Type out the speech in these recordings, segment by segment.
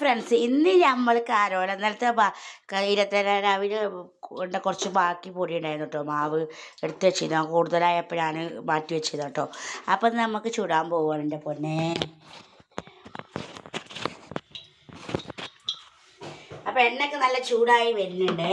Friends ഇന്ന് നമ്മൾ കാരോല ഇന്നലത്തെ ഇരുപത്തേഴാം രാവിലെ കൊണ്ട് കുറച്ച് ബാക്കി പൊടി ഉണ്ടായിരുന്നു കേട്ടോ മാവ് എടുത്ത് വെച്ചിരുന്നു. കൂടുതലായപ്പോൾ ഞാൻ മാറ്റി വെച്ചത് കേട്ടോ അപ്പം നമുക്ക് ചുടാൻ പോവാണ് എന്റെ പൊന്നെ. അപ്പം എണ്ണയൊക്കെ നല്ല ചൂടായി വരുന്നുണ്ട്.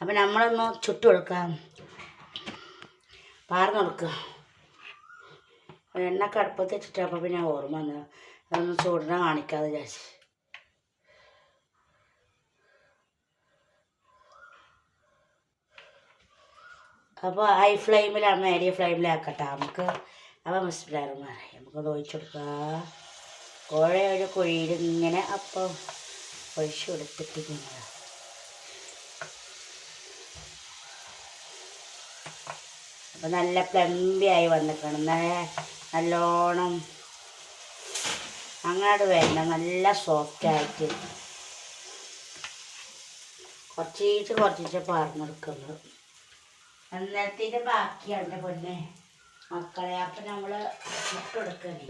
അപ്പം നമ്മളൊന്ന് ചുട്ട് കൊടുക്കാം. പാർന്ന് കൊടുക്കുക എണ്ണ കടുപ്പത്ത് വെച്ചിട്ട് അപ്പം പിന്നെ ഓർമ്മ വന്നു അതൊന്നും ചൂടിനെ കാണിക്കാതെ വിചാരിച്ചു. അപ്പോൾ ഹൈ ഫ്ലെയിമിലാണ് നേരിയ ഫ്ലെയിമിലാക്കട്ടെ. നമുക്ക് അപ്പോൾ മിസ്ലാറുമാരെ നമുക്കൊന്ന് ഒഴിച്ചു കൊടുക്കാം. കോഴ ഒരു കുഴിയിൽ ഇങ്ങനെ അപ്പം ഒഴിച്ചു കൊടുത്തിട്ട് ഇങ്ങനെ. അപ്പം നല്ല പ്ലംബിയായി വന്നിക്കണം നല്ല നല്ലോണം അങ്ങോട്ട് വേണ്ട നല്ല സോഫ്റ്റ് ആയിട്ട്. കുറച്ചിട്ട് കുറച്ചീച്ച് പാർന്നെടുക്കുന്നത് അന്നേരത്തിന്റെ ബാക്കിയാണ് പൊന്നെ. മക്കളെ അപ്പം നമ്മൾ മുട്ടെടുക്കണേ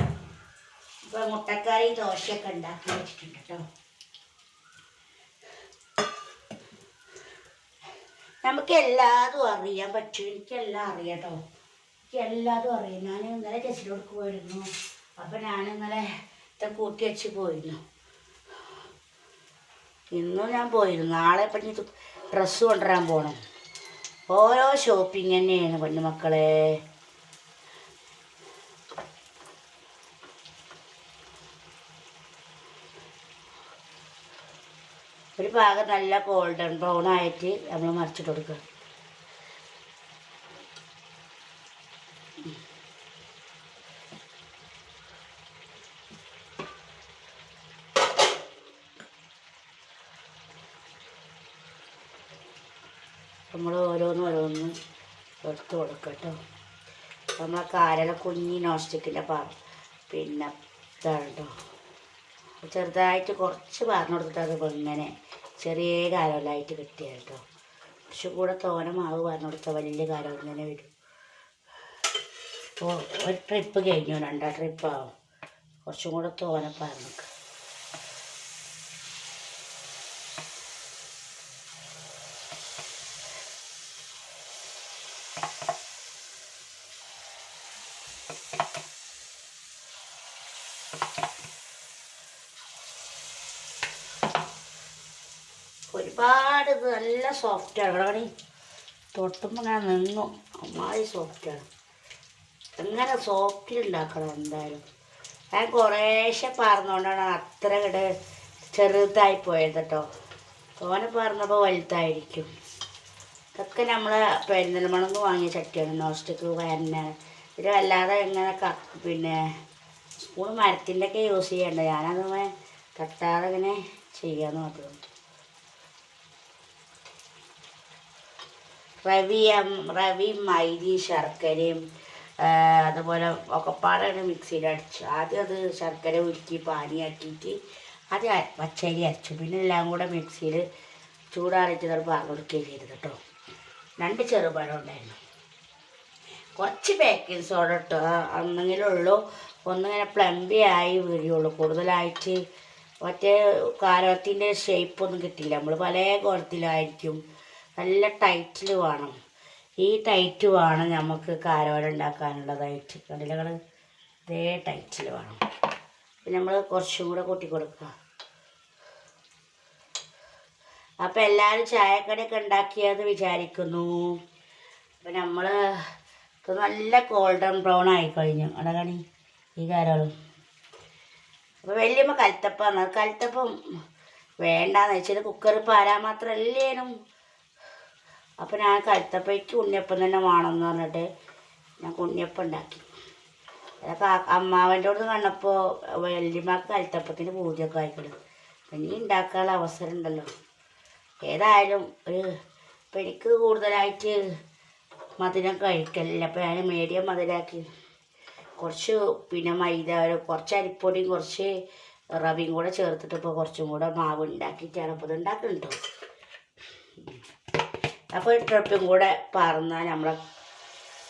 ഇപ്പൊ മുട്ടക്കറി ദോശയൊക്കെ ഉണ്ടാക്കി വെച്ചിട്ടുണ്ട് കേട്ടോ നമുക്ക് എല്ലാതും അറിയാൻ പറ്റും. എനിക്കെല്ലാം അറിയാട്ടോ എനിക്ക് എല്ലാതും അറിയാം. ഞാൻ ഇന്നലെ ടെസ്റ്റിലോട്ട് പോയിരുന്നു. അപ്പം ഞാൻ ഇന്നലെ ഇത്ര കൂട്ടി വെച്ച് പോയിരുന്നു. ഇന്നും ഞാൻ പോയിരുന്നു. നാളെ ഇപ്പം ഡ്രസ്സ് കൊണ്ടുവരാൻ പോകണം ഓരോ ഷോപ്പിംഗ് തന്നെയാണ് പെണ്ണു മക്കളെ. ഒരു ഭാഗം നല്ല ഗോൾഡൻ ബ്രൗൺ ആയിട്ട് നമ്മൾ മറിച്ചിട്ട് കൊടുക്കുക. എടുത്ത് കൊടുക്കട്ടോ നമ്മളെ കാരല കുഞ്ഞി നോസ്റ്റിക്കിന്റെ പാ പിന്നെ ഇതാണ് കേട്ടോ ചെറുതായിട്ട് കുറച്ച് പറഞ്ഞു കൊടുത്തിട്ട് അത് ഇങ്ങനെ ചെറിയ കാരലായിട്ട് കിട്ടിയ കേട്ടോ. കുറച്ചും കൂടെ തോന മാവ് പറഞ്ഞു കൊടുത്താൽ വലിയ കാരം ഇങ്ങനെ വരും. ഇപ്പോൾ ഒരു ട്രിപ്പ് കഴിഞ്ഞു. രണ്ടാം ട്രിപ്പാവും കുറച്ചും കൂടെ തോന പറഞ്ഞു ഒരുപാട് ഇത് നല്ല സോഫ്റ്റാണ് ഇവിടെ തൊട്ടുമ്പോൾ ഞാൻ നിന്നു. അമ്മായി സോഫ്റ്റാണ് എങ്ങനെ സോഫ്റ്റിൽ ഉണ്ടാക്കണം എന്തായാലും. ഞാൻ കുറേശ്ശെ പറഞ്ഞുകൊണ്ടാണ് അത്ര ഇവിടെ ചെറുതായി പോയത് കേട്ടോ തോനെ പറഞ്ഞപ്പോൾ വലുതായിരിക്കും. ഇതൊക്കെ നമ്മൾ പെരിന്തൽമണെന്ന് വാങ്ങിയ ചട്ടിയാണ്. നോസ്റ്റിക്ക് വരണ ഇത് അല്ലാതെ എങ്ങനെ ക പിന്നെ സ്പൂൺ മരത്തിന്റെ ഒക്കെ യൂസ് ചെയ്യണ്ട. ഞാനത് തട്ടാതെ ഇങ്ങനെ ചെയ്യാമെന്ന് മാത്രമേ റവി റവി മൈദി ശർക്കരയും അതുപോലെ ഒക്കെപ്പാടാണ് മിക്സിയിൽ അടിച്ചു. ആദ്യം അത് ശർക്കര ഉരുക്കി പാനിയാക്കിയിട്ട് ആദ്യം പച്ചരി അരച്ചു. പിന്നെ എല്ലാം കൂടെ മിക്സിയിൽ ചൂടാറിയിട്ട് അത് പാകം കൊടുക്കുകയും ചെയ്തു കേട്ടോ. രണ്ട് ചെറുപഴം ഉണ്ടായിരുന്നു. കുറച്ച് ബേക്കിംഗ് സോഡ ഇട്ട് അന്നെങ്കിലും ഉള്ളൂ. ഒന്നിങ്ങനെ പ്ലംബി ആയി വരികയുള്ളൂ കൂടുതലായിട്ട് മറ്റേ കാരത്തിന്റെ ഷേപ്പൊന്നും കിട്ടില്ല. നമ്മൾ പല കുളത്തിലായിരിക്കും നല്ല ടൈറ്റിൽ വേണം. ഈ ടൈറ്റ് വേണം നമുക്ക് കാരോല ഉണ്ടാക്കാനുള്ളതായിട്ട്. കണ്ടില്ലകൾ ഇതേ ടൈറ്റിൽ വേണം. പിന്നെ നമ്മൾ കുറച്ചും കൂടെ കൂട്ടി കൊടുക്കുക. അപ്പം എല്ലാവരും ചായക്കടയൊക്കെ ഉണ്ടാക്കിയെന്ന് വിചാരിക്കുന്നു. അപ്പം നമ്മൾ ഇത് നല്ല ഗോൾഡൻ ബ്രൗൺ ആയിക്കഴിഞ്ഞു. അടകണി ഈ കാരോളും. അപ്പോൾ വലിയമ്മ കൽത്തപ്പാണ്. കലത്തപ്പം വേണ്ടാന്ന് വെച്ചാൽ കുക്കർ പാരാൻ മാത്രമല്ലേനും അപ്പോൾ ഞാൻ കലത്തപ്പയ്ക്ക് ഉണ്ണിയപ്പം തന്നെ വേണമെന്ന് പറഞ്ഞിട്ട് ഞാൻ ഉണ്ണിയപ്പം ഉണ്ടാക്കി. അതൊക്കെ അമ്മാവന്റെ അടുത്ത് കണ്ടപ്പോൾ വല്യമ്മക്ക് കലത്തപ്പത്തിന് പൂജയൊക്കെ ആയിക്കോളും ഇനി ഉണ്ടാക്കാനുള്ള അവസരം ഉണ്ടല്ലോ. ഏതായാലും ഒരു ഇപ്പം എനിക്ക് കൂടുതലായിട്ട് മധുരം കഴിക്കലില്ല. അപ്പോൾ ഞാൻ മീഡിയം മധുരമാക്കി കുറച്ച് പിന്നെ മൈദ കുറച്ച് അരിപ്പൊടിയും കുറച്ച് റവയും കൂടെ ചേർത്തിട്ട് ഇപ്പോൾ കുറച്ചും കൂടെ മാവ് ഉണ്ടാക്കിയിട്ടാണ് അപ്പോൾ ഇത് ഉണ്ടാക്കുന്നുണ്ടോ അപ്പോൾ ഒരു ട്രിപ്പും കൂടെ പറഞ്ഞാൽ നമ്മളെ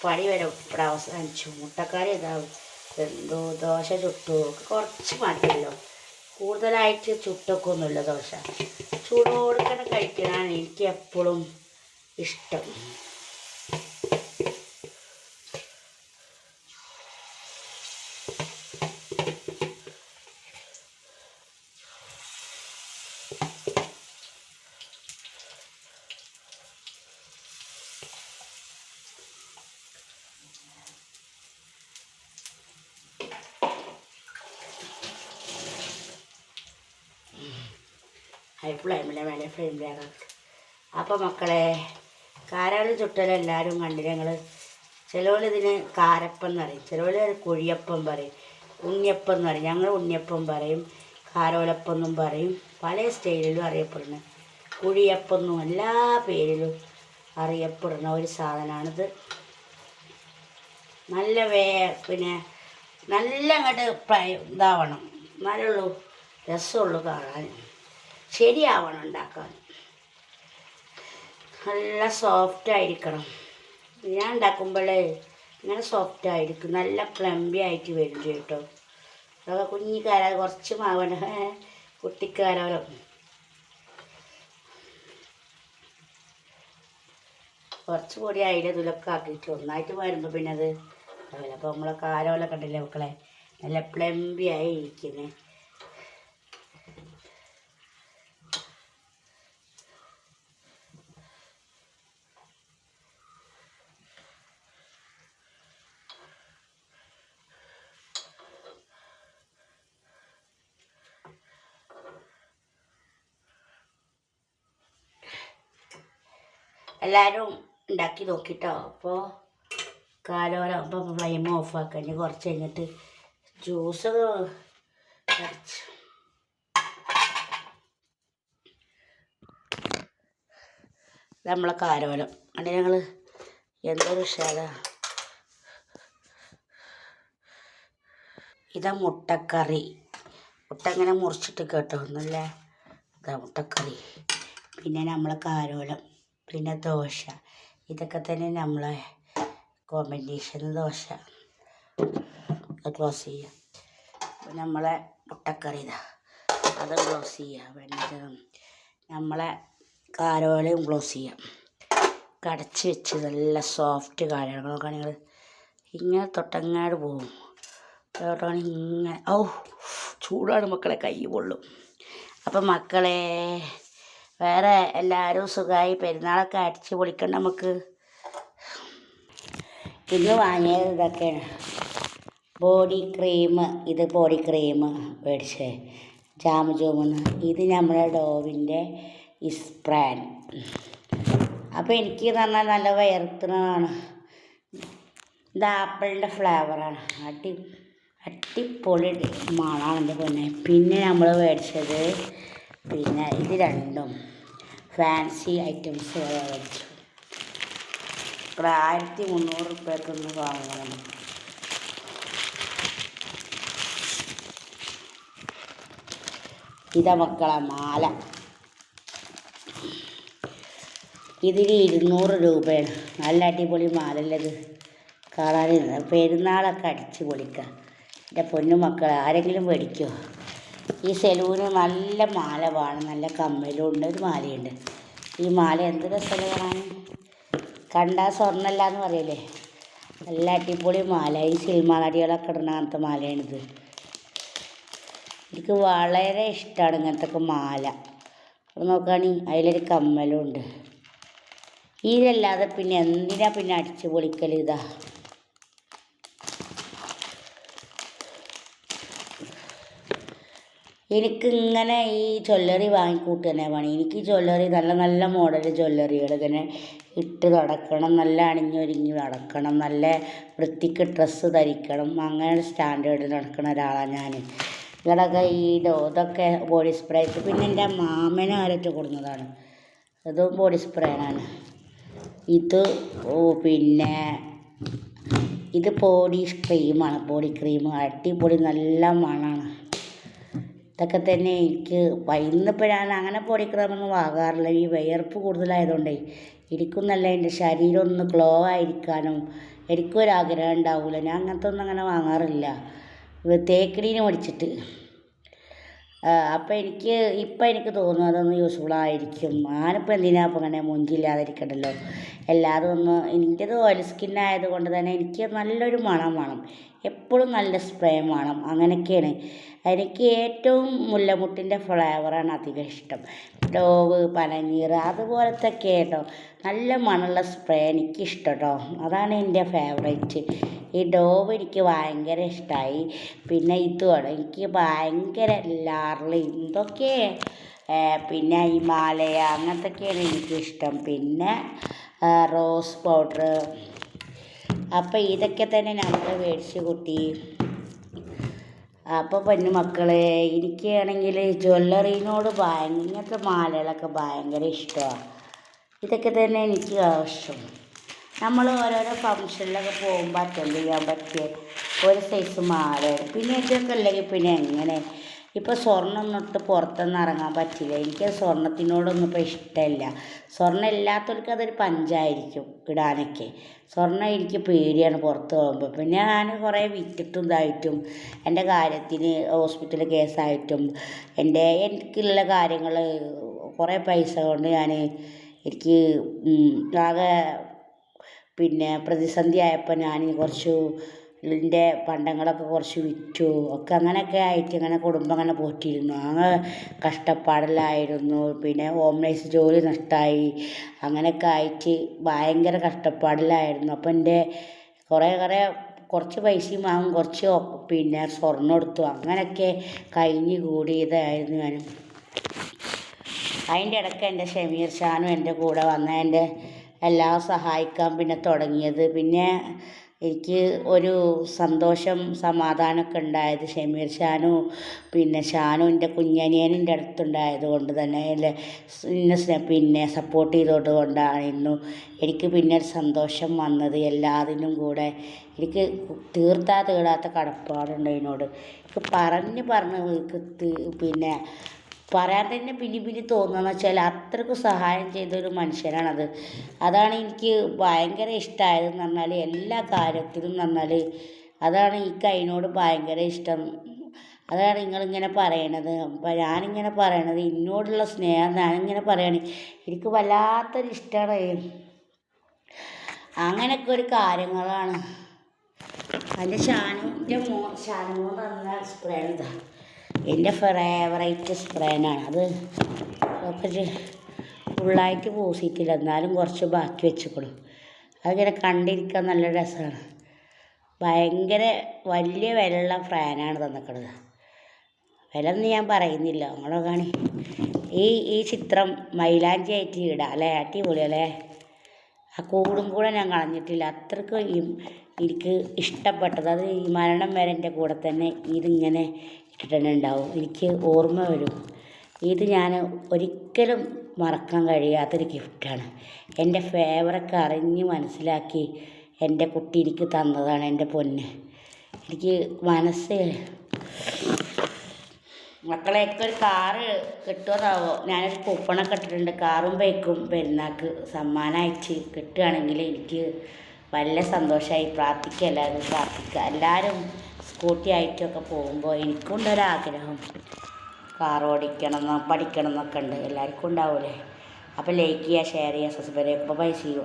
പണി വരെ. ഇവിടെ അവസാനിച്ചു. മുട്ടക്കറി ഇതാവും എന്തോ ദോശ ചുട്ടു. കുറച്ച് മതിയല്ലോ. കൂടുതലായിട്ട് ചുട്ടൊക്കൊന്നുമില്ല ദോശ. ചൂടോടുക്കണം കഴിക്കാനാണ് എനിക്ക് എപ്പോഴും ഇഷ്ടം. ഹൈ ഫ്ലെയിമിലെ മേലെ ഫ്ലെയിമിലാണ് അപ്പോൾ മക്കളെ കാരാളി ചുട്ടലെല്ലാവരും കണ്ടില്ല ഞങ്ങൾ ചിലവരിതിന് കാരപ്പം എന്ന് പറയും. ചിലവർ കുഴിയപ്പം പറയും ഉണ്ണിയപ്പം എന്ന് പറയും. ഞങ്ങൾ ഉണ്ണിയപ്പം പറയും കാരോലപ്പം എന്നും പറയും. പല സ്റ്റൈലിലും അറിയപ്പെടുന്നത് കുഴിയപ്പം എന്നും എല്ലാ പേരിലും അറിയപ്പെടുന്ന ഒരു സാധനമാണിത് നല്ല വേ പിന്നെ നല്ല അങ്ങോട്ട് ഇതാവണം. എന്നാലുള്ളൂ രസമുള്ളൂ കാണാൻ ശരിയാവണം ഉണ്ടാക്കാൻ. നല്ല സോഫ്റ്റ് ആയിരിക്കണം. ഞാൻ ഉണ്ടാക്കുമ്പോഴേ ഇങ്ങനെ സോഫ്റ്റ് ആയിരിക്കും. നല്ല പ്ലംബി ആയിട്ട് വരും കേട്ടോ. അതൊക്കെ കുഞ്ഞിക്കാര കുറച്ച് മാവന കുട്ടിക്കാരോ കുറച്ച് പൊടി അതിന്റെ ഇതിലൊക്കെ ആക്കിയിട്ട് ഒന്നായിട്ട് വരുമ്പോൾ പിന്നെ അത് അപ്പോൾ നമ്മളെ കാരോലൊക്കെ ഉണ്ടല്ലേ മക്കളെ? നല്ല പ്ലംബി ഇരിക്കുന്നത് എല്ലാവരും ഉണ്ടാക്കി നോക്കിട്ടോ. അപ്പോൾ കാലോരാകുമ്പോൾ ഫ്ലെയിം ഓഫ് ആക്കാൻ കുറച്ച് കഴിഞ്ഞിട്ട് ജ്യൂസ് അടിച്ചു. നമ്മളെ കാരോലം അങ്ങനെ ഞങ്ങൾ എന്തൊരു ഉഷാറാ. ഇതാ മുട്ടക്കറി. മുട്ട ഇങ്ങനെ മുറിച്ചിട്ട് കേട്ടോ. ഒന്നുമില്ല ഇതാ മുട്ടക്കറി. പിന്നെ നമ്മളെ കാരോലം പിന്നെ ദോശ. ഇതൊക്കെ തന്നെ നമ്മളെ കോമ്പിനേഷൻ ദോശ. ക്ലോസ് ചെയ്യുക നമ്മളെ മുട്ടക്കറി ഇതാ. അത് ക്ലോസ് ചെയ്യാം. നമ്മളെ കാരോലയും ക്ലോസ് ചെയ്യാം. കടച്ച് വെച്ച് നല്ല സോഫ്റ്റ് കാരങ്ങൾ നോക്കാൻ നിങ്ങൾ ഇങ്ങനെ തൊട്ടങ്ങാട് പോകും. തൊട്ടാണ് ഇങ്ങനെ. ഔ ചൂടാണ് മക്കളെ. കൈ പൊള്ളും. അപ്പം മക്കളെ വേറെ എല്ലാവരും സുഖമായി പെരുന്നാളൊക്കെ അടിച്ച് പൊളിക്കണ്ട നമുക്ക്. ഇന്ന് വാങ്ങിയത് ഇതൊക്കെയാണ്. ബോഡി ക്രീം ഇത് ബോഡി ക്രീം മേടിച്ചേ. ജാമ ജോമെന്ന്. ഇത് നമ്മുടെ ഡോവിന്റെ ഇസ്പ്രാൻ. അപ്പോൾ എനിക്ക് എന്ന് പറഞ്ഞാൽ നല്ല വയർത്തുന്നതാണ്. ഇത് ആപ്പിളിന്റെ ഫ്ലേവറാണ്. അടി അടിപൊളി മണമാണ് എന്റെ പൊന്നെ. പിന്നെ നമ്മൾ മേടിച്ചത് പിന്നെ ഇത് രണ്ടും ഫാൻസി ഐറ്റംസ് മേടിച്ചു ഇവിടെ ആയിരത്തി മുന്നൂറ് റുപ്യക്കൊന്ന് വാങ്ങണം. ഇത മക്കളെ മാല. ഇതിന് ഇരുന്നൂറ് രൂപയാണ്. നല്ല അടിപൊളി മാല മാലല്ലത് കാണാൻ പെരുന്നാളൊക്കെ അടിച്ച് പൊളിക്കുക എന്റെ പൊന്നു മക്കളെ ആരെങ്കിലും മേടിക്കുമോ ഈ സെലൂന് നല്ല മാല വേണം നല്ല കമ്മലും ഉണ്ട് ഒരു മാലയുണ്ട്. ഈ മാല എന്ത് രസമല്ലേ കാണാൻ? കണ്ടാൽ സ്വർണമല്ല എന്ന് പറയില്ലേ? നല്ല അടിപൊളി മാല. ഈ സിനിമ നടികളൊക്കെ ഇടുന്ന അങ്ങനത്തെ മാലയാണിത്. എനിക്ക് വളരെ ഇഷ്ടമാണ് ഇങ്ങനത്തെ മാല. നോക്കുകയാണെങ്കിൽ അതിലൊരു കമ്മലും ഉണ്ട്. ഇതല്ലാതെ പിന്നെ എന്തിനാ പിന്നെ അടിച്ച് പൊളിക്കൽ ഇതാ? എനിക്കിങ്ങനെ ഈ ജ്വല്ലറി വാങ്ങിക്കൂട്ട് തന്നെ പണി. എനിക്ക് ജ്വല്ലറി നല്ല നല്ല മോഡൽ ജ്വല്ലറികൾ ഇങ്ങനെ ഇട്ട് നടക്കണം നല്ല അണിഞ്ഞൊരുങ്ങി നടക്കണം നല്ല വൃത്തിക്ക് ഡ്രസ്സ് ധരിക്കണം അങ്ങനെ സ്റ്റാൻഡേർഡിൽ നടക്കുന്ന ഒരാളാണ് ഞാൻ ഇങ്ങളൊക്കെ ഈ ഇതൊക്കെ ബോഡി സ്പ്രേ പിന്നെ എന്റെ മാമനെ ആരൊക്കെ കൊടുക്കുന്നതാണ് ഇതും ബോഡി സ്പ്രേയാണ് ഇത് പിന്നെ ഇത് ബോഡി ക്രീമാണ് ബോഡി ക്രീം അടിപൊളി നല്ല മണമാണ് ഇതൊക്കെ തന്നെ എനിക്ക് ഞാൻ അങ്ങനെ ബോഡി വാങ്ങാറില്ല ഈ വിയർപ്പ് കൂടുതലായതുകൊണ്ടേ ഇരിക്കുന്നല്ല എന്റെ ശരീരം ഒന്ന് ഗ്ലോ ആയിരിക്കാനും എനിക്കും ആഗ്രഹം ഉണ്ടാവില്ല ഞാൻ അങ്ങനത്തെ ഒന്നും അങ്ങനെ വാങ്ങാറില്ല. തേക്കടീനെ മേടിച്ചിട്ട്. അപ്പം എനിക്ക് ഇപ്പം എനിക്ക് തോന്നുന്നു അതൊന്ന് യൂസ്ഫുൾ ആയിരിക്കും. ഞാനിപ്പോൾ എന്തിനാണ് അപ്പം അങ്ങനെ മൊഞ്ചില്ലാതിരിക്കണ്ടല്ലോ? എല്ലാതും ഒന്ന് എനിക്കത് ഓയിൽ സ്കിൻ ആയതുകൊണ്ട് തന്നെ എനിക്ക് നല്ലൊരു മണം വേണം. എപ്പോഴും നല്ല സ്പ്രേ വേണം. അങ്ങനെയൊക്കെയാണ്. എനിക്ക് ഏറ്റവും മുല്ലമുട്ടിന്റെ ഫ്ലേവറാണ് അധികം ഇഷ്ടം. ഡോവ് പനനീർ അതുപോലത്തെ ഒക്കെ കേട്ടോ നല്ല മണമുള്ള സ്പ്രേ എനിക്കിഷ്ടം കേട്ടോ അതാണ് എന്റെ ഫേവറേറ്റ് ഈ ഡോവ് എനിക്ക് ഭയങ്കര ഇഷ്ടമായി പിന്നെ ഇതുമാണ് എനിക്ക് ഭയങ്കര ലാർലി എന്തൊക്കെ? പിന്നെ ഹിമാലയ അങ്ങനത്തെയൊക്കെയാണ് എനിക്കിഷ്ടം പിന്നെ റോസ് പൗഡർ. അപ്പം ഇതൊക്കെ തന്നെ നമ്മൾ മേടിച്ച് കൂട്ടി. അപ്പോൾ പൊന്നു മക്കളെ എനിക്കാണെങ്കിൽ ജ്വല്ലറിനോട് ഭയങ്കര ഇങ്ങനത്തെ മാലകളൊക്കെ ഭയങ്കര ഇഷ്ടമാണ് ഇതൊക്കെ തന്നെ എനിക്ക് ആവശ്യം. നമ്മൾ ഓരോരോ ഫംഗ്ഷനിലൊക്കെ പോകുമ്പോൾ അറ്റൻഡ് ചെയ്യാൻ പറ്റിയ ഒരു സൈസ് മാല പിന്നെ ഇതൊക്കെ അല്ലെങ്കിൽ പിന്നെ എങ്ങനെ ഇപ്പോൾ സ്വർണം ഒന്നിട്ട് പുറത്തൊന്നും ഇറങ്ങാൻ പറ്റില്ല. എനിക്ക് സ്വർണത്തിനോടൊന്നും ഇപ്പോൾ ഇഷ്ടമില്ല. സ്വർണം ഇല്ലാത്തവർക്ക് അതൊരു പഞ്ചായിരിക്കും ഇടാനൊക്കെ. സ്വർണം എനിക്ക് പേടിയാണ് പുറത്ത് പോകുമ്പോൾ. പിന്നെ ഞാൻ കുറേ വിറ്റിട്ടും ഇതായിട്ടും എന്റെ കാര്യത്തിന് ഹോസ്പിറ്റൽ കേസായിട്ടും എന്റെ എനിക്കുള്ള കാര്യങ്ങൾ കുറേ പൈസ കൊണ്ട് ഞാൻ എനിക്ക് ആകെ പിന്നെ പ്രതിസന്ധി ആയപ്പോൾ ഞാൻ കുറച്ച് എന്റെ പണ്ടങ്ങളൊക്കെ കുറച്ച് വിറ്റു. ഒക്കെ അങ്ങനെയൊക്കെ ആയിട്ട് ഇങ്ങനെ കുടുംബം അങ്ങനെ പോറ്റിയിരുന്നു. അങ്ങനെ കഷ്ടപ്പാടിലായിരുന്നു. പിന്നെ ഹോം നേഴ്സ് ജോലി നഷ്ടമായി അങ്ങനെയൊക്കെ ആയിട്ട് ഭയങ്കര കഷ്ടപ്പാടിലായിരുന്നു. അപ്പം എന്റെ കുറേ കുറേ കുറച്ച് പൈസയും വാങ്ങും. കുറച്ച് പിന്നെ സ്വർണം എടുത്തു. അങ്ങനെയൊക്കെ കഴിഞ്ഞ് കൂടിയതായിരുന്നു ഞാൻ അതിന്റെ ഇടയ്ക്ക് എന്റെ ഷമീർ ഷാനും എന്റെ കൂടെ വന്ന് എന്റെ എല്ലാം സഹായിക്കാൻ പിന്നെ തുടങ്ങിയത്. പിന്നെ എനിക്ക് ഒരു സന്തോഷം സമാധാനമൊക്കെ ഉണ്ടായത് ഷമീർ ഷാനു പിന്നെ ഷാനും എന്റെ കുഞ്ഞനിയനും എന്റെ അടുത്തുണ്ടായത് കൊണ്ട് തന്നെ അല്ലെ എന്നെ പിന്നെ സപ്പോർട്ട് ചെയ്തത് കൊണ്ടായിരുന്നു എനിക്ക് പിന്നെ ഒരു സന്തോഷം വന്നത് എല്ലാത്തിനും കൂടെ. എനിക്ക് തീർത്താ തീടാത്ത കടപ്പാടുണ്ട് അതിനോട് എനിക്ക് പറഞ്ഞ് പറഞ്ഞ് എനിക്ക് പിന്നെ പറയാൻ തന്നെ പിന്നെ പിന്നെ തോന്നുകയെന്ന് വെച്ചാൽ അത്രയ്ക്ക് സഹായം ചെയ്തൊരു മനുഷ്യനാണത്. അതാണ് എനിക്ക് ഭയങ്കര ഇഷ്ടമായതെന്ന് പറഞ്ഞാൽ എല്ലാ കാര്യത്തിലും എന്ന് പറഞ്ഞാൽ അതാണ് എനിക്ക് അതിനോട് ഭയങ്കര ഇഷ്ടം. അതാണ് നിങ്ങളിങ്ങനെ പറയണത്. അപ്പം ഞാനിങ്ങനെ പറയണത് എന്നോടുള്ള സ്നേഹം ഞാനിങ്ങനെ പറയണേ. എനിക്ക് വല്ലാത്തൊരു ഇഷ്ടമാണ് അങ്ങനെയൊക്കെ ഒരു കാര്യങ്ങളാണ്. അതിന്റെ ഷാനുവിന്റെ മോ ഷാനുമോൻ തന്ന സ്പ്രേ ഇതാണ് എന്റെ ഫേവറേറ്റ് സ്പ്രേനാണ് അത് കുറച്ച് ഫുള്ളായിട്ട് പൂസിയിട്ടില്ല എന്നാലും കുറച്ച് ബാക്കി വെച്ചിക്കണം അതിങ്ങനെ കണ്ടിരിക്കാൻ നല്ല രസമാണ്. ഭയങ്കര വലിയ വിലയുള്ള ഫാനാണ് തന്നിക്കണത് വില ഒന്നും ഞാൻ പറയുന്നില്ല. നമ്മളെ കാണി. ഈ ഈ ചിത്രം മൈലാഞ്ചി ആയിട്ട് ഇടാം അല്ലേ? അടിപൊളി അല്ലേ? ആ കൂടും കൂടെ ഞാൻ കളഞ്ഞിട്ടില്ല. അത്രയ്ക്ക് എനിക്ക് ഇഷ്ടപ്പെട്ടത്. അത് ഈ മരണം വരെ എന്റെ കൂടെ തന്നെ ഇതിങ്ങനെ ഇട്ടിട്ട് ഉണ്ടാവും. എനിക്ക് ഓർമ്മ വരും. ഇത് ഞാൻ ഒരിക്കലും മറക്കാൻ കഴിയാത്തൊരു ഗിഫ്റ്റാണ് എന്റെ ഫേവറൊക്കെ അറിഞ്ഞ് മനസ്സിലാക്കി എന്റെ കുട്ടി എനിക്ക് തന്നതാണ് എന്റെ പൊന്ന്. എനിക്ക് മനസ്സ് മക്കളെയൊക്കെ ഒരു കാറ് കിട്ടുമെന്നാവോ ഞാനൊരു കൂപ്പണൊക്കെ ഇട്ടിട്ടുണ്ട്. കാറും ബൈക്കും പെരുന്നാൾക്ക് സമ്മാനമായിട്ട് കിട്ടുകയാണെങ്കിൽ എനിക്ക് വല്ല സന്തോഷമായി പ്രാർത്ഥിക്കുക. എല്ലാവരും പ്രാർത്ഥിക്കുക. എല്ലാവരും സ്കൂട്ടി ആയിട്ടൊക്കെ പോകുമ്പോൾ എനിക്കും ഉണ്ടൊരാഗ്രഹം കാർ ഓടിക്കണം എന്ന് പഠിക്കണം എന്നൊക്കെ ഉണ്ട്. എല്ലാവർക്കും ഉണ്ടാവില്ലേ അപ്പോൾ ലൈക്ക് ചെയ്യുക ഷെയർ ചെയ്യുക സബ്സ്ക്രൈബ് ചെയ്യുക. By C U